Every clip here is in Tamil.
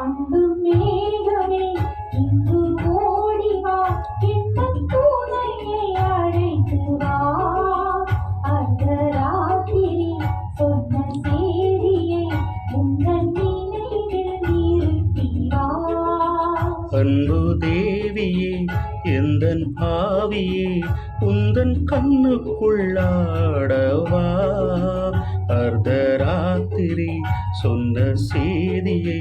அன்பு மேகமே இங்கு ஓடி வா. இன்பத் துணையை அழைத்து வா. அர்த்தராத்திரி சொன்ன உங்கள் நினைவில் நிறுத்தி வா அன்பு தேவியே எந்தன் ஆவியே உந்தன் கண்ணுக்குள்ளாடவா. அர்த்தராத்திரி சொன்ன செய்தியை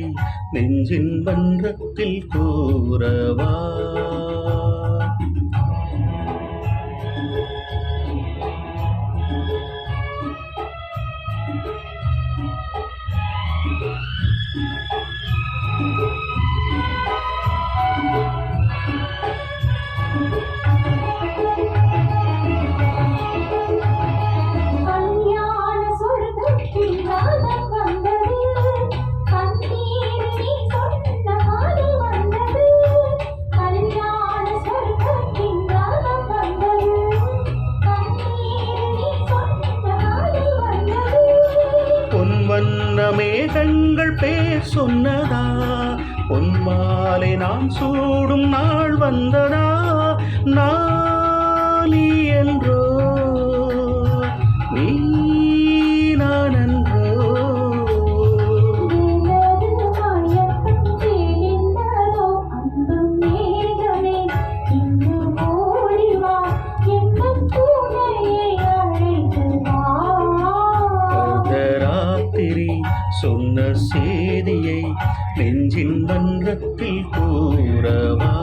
நெஞ்சின் மன்றத்தில் கூறவா? வண்ண மேகங்கள் பேர் சொன்னதா? பொன் மாலை நான் சூடும் நாள் வந்ததா? நான் ராத்திரி சொன்ன செய்தியை நெஞ்சின் மன்றத்தில் கூறவா?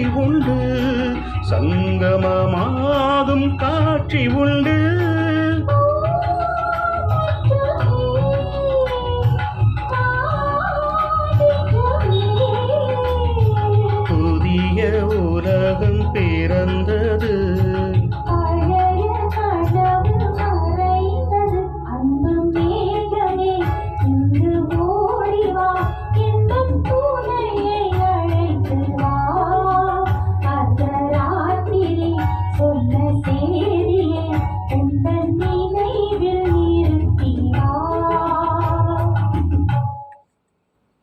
காட்சி உண்டு. சங்கமமாகும் காட்சி உண்டு.